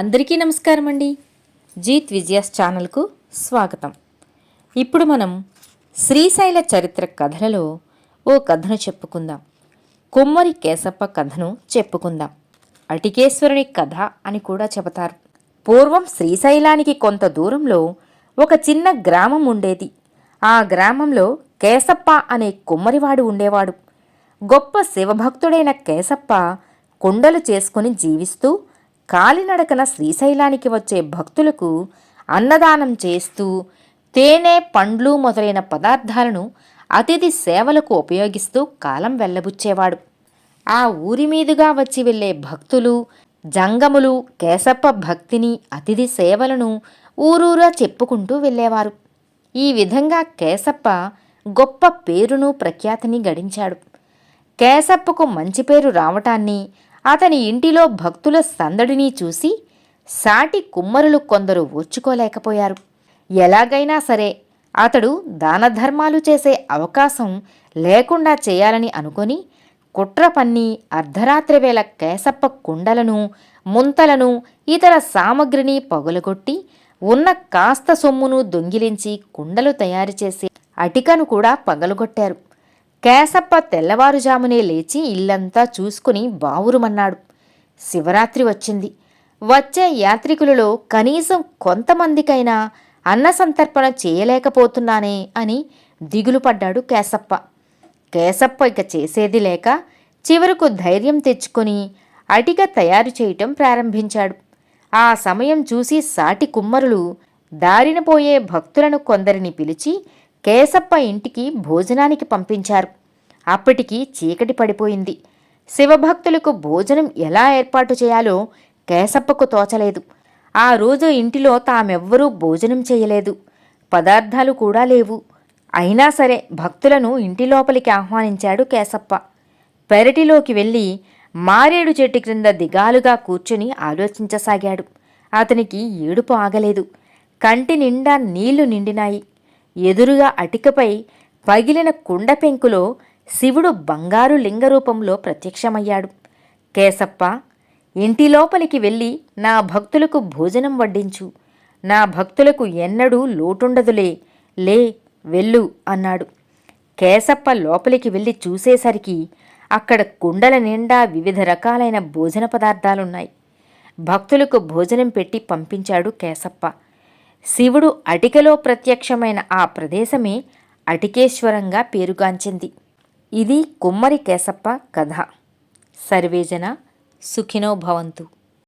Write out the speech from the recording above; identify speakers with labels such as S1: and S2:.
S1: అందరికీ నమస్కారం అండి జీత్ విజయాస్ ఛానల్కు స్వాగతం. ఇప్పుడు మనం శ్రీశైల చరిత్ర కథలలో ఓ కథను చెప్పుకుందాం. కుమ్మరి కేశప్ప కథను చెప్పుకుందాం. అటికేశ్వరుని కథ అని కూడా చెబుతారు. పూర్వం శ్రీశైలానికి కొంత దూరంలో ఒక చిన్న గ్రామం ఉండేది. ఆ గ్రామంలో కేశప్ప అనే కుమ్మరివాడు ఉండేవాడు. గొప్ప శివభక్తుడైన కేశప్ప కుండలు చేసుకుని జీవిస్తూ కాలినడకన శ్రీశైలానికి వచ్చే భక్తులకు అన్నదానం చేస్తూ తేనె పండ్లు మొదలైన పదార్థాలను అతిథి సేవలకు ఉపయోగిస్తూ కాలం వెళ్ళబుచ్చేవాడు. ఆ ఊరి మీదుగా వచ్చి వెళ్ళే భక్తులు జంగములు కేశప్ప భక్తిని అతిథి సేవలను ఊరూరా చెప్పుకుంటూ వెళ్ళేవారు. ఈ విధంగా కేశప్ప గొప్ప పేరును ప్రఖ్యాతిని గడించాడు. కేశప్పకు మంచి పేరు రావటాన్ని అతని ఇంటిలో భక్తుల సందడిని చూసి సాటి కుమ్మరులు కొందరు ఓర్చుకోలేకపోయారు. ఎలాగైనా సరే అతడు దానధర్మాలు చేసే అవకాశం లేకుండా చేయాలని అనుకొని కుట్ర పన్ని అర్ధరాత్రి వేళ కేసప్ప కుండలను ముంతలను ఇతర సామగ్రిని పగులగొట్టి ఉన్న కాస్త సొమ్మును దొంగిలించి కుండలు తయారు చేసే అటికను కూడా పగలగొట్టారు. కేశప్ప తెల్లవారుజామునే లేచి ఇల్లంతా చూసుకుని బావురుమన్నాడు శివరాత్రి వచ్చింది. వచ్చే యాత్రికులలో కనీసం కొంతమందికైనా అన్న సంతర్పణ చేయలేకపోతున్నానే అని దిగులు పడ్డాడు కేశప్ప. కేశప్ప ఇక చేసేది లేక చివరకు ధైర్యం తెచ్చుకొని అటిక తయారు చేయటం ప్రారంభించాడు. ఆ సమయం చూసి సాటి కుమ్మరులు దారిన పోయే భక్తులను కొందరిని పిలిచి కేశప్ప ఇంటికి భోజనానికి పంపించారు. అప్పటికి చీకటి పడిపోయింది. శివభక్తులకు భోజనం ఎలా ఏర్పాటు చేయాలో కేశప్పకు తోచలేదు. ఆ రోజు ఇంటిలో తామెవ్వరూ భోజనం చేయలేదు. పదార్థాలు కూడా లేవు. అయినా సరే భక్తులను ఇంటి లోపలికి ఆహ్వానించాడు కేశప్ప. పెరటిలోకి వెళ్ళి మారేడు చెట్టు క్రింద దిగాలుగా కూర్చుని ఆలోచించసాగాడు. అతనికి ఏడుపు ఆగలేదు. కంటి నిండా నీళ్ళు నిండినాయి. ఎదురుగా అటికపై పగిలిన కుండ పెంకులో శివుడు బంగారు లింగరూపంలో ప్రత్యక్షమయ్యాడు. కేశప్ప ఇంటి లోపలికి వెళ్ళి నా భక్తులకు భోజనం వడ్డించు. నా భక్తులకు ఎన్నడూ లోటుండదులే లే వెళ్ళు అన్నాడు. కేశప్ప లోపలికి వెళ్ళి చూసేసరికి అక్కడ కుండల నిండా వివిధ రకాలైన భోజన పదార్థాలున్నాయి. భక్తులకు భోజనం పెట్టి పంపించాడు కేశప్ప. శివుడు అటికలో ప్రత్యక్షమైన ఆ ప్రదేశమే అటికేశ్వరంగా పేరుగాంచింది. ఇది కుమ్మరి కేశప్ప కథ. సర్వేజన సుఖినో భవంతు.